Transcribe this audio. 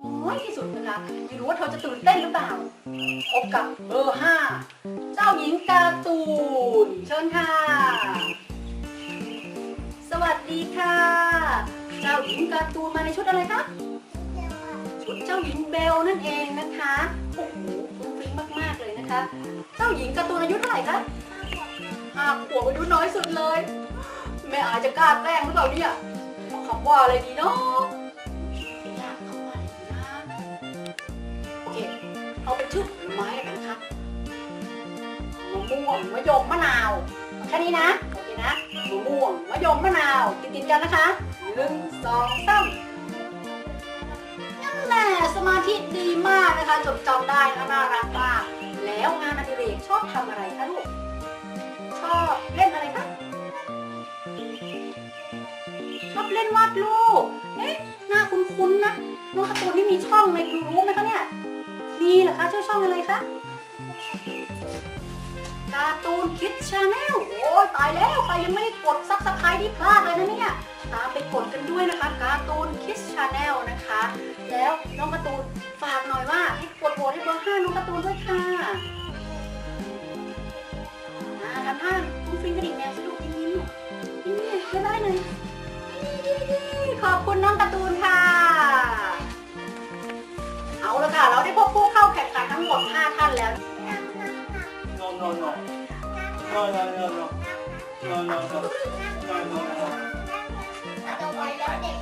โอ้ยที่สุดนะคะไม่รู้ว่าเธอจะตื่นเต้นหรือเปล่า พบกับเบอร์ห้าเจ้าหญิงการ์ตูน เชิญค่ะ สวัสดีค่ะ เจ้าหญิงการ์ตูนมาในชุดอะไรคะชุดเจ้าหญิงเบลนั่นเองนะคะโอ้โหฟุ้งฟิ้งมากๆเลยนะคะ เจ้าหญิงการ์ตูนอายุเท่าไหร่คะห้าขวบอายุน้อยสุดเลย แม่อาจจะกล้าแกล้งหรือเปล่าเนี่ยเอาคำ ว่าอะไรดีเนาะยากคำว่าอะไรดีนะโอเค เอาเป็นชื่อผลไม้แล้วกันนะคะมะม่วงมะยมมะนาวแค่นี้นะ โอเคนะมะม่วงมะยมมะนาวติดๆกันนะคะหนึ่งสองสามนั่นแหละสมาธิดีมากนะคะจดจำได้นะน่ารักมากแล้วงานอดิเรกชอบทำอะไรคะลูกชอบเล่น เล่นวาดรูปเอ๊ะหน้าคุ้นๆนะน้องการ์ตูนนี่มีช่องในยูทูบไหมคะเนี่ยมีเหรอคะชื่อช่องอะไรคะการ์ตูนคิดชาแนลโอ้ยตายแล้วใครยังไม่ได้กดซับสไครต์ที่พลาดเลยนะเนี่ยตามไปกดกันด้วยนะคะการ์ตูนคิดชาแนลนะคะ แล้วน้องการ์ตูนฝากหน่อยว่าให้กดโหวตให้เบอร์ห้าน้องการ์ตูนด้วยค่ะ ทั้งหมด 5 ท่านแล้ว no no no no no no no no no no no no no ต่อไปแล้วเด็ก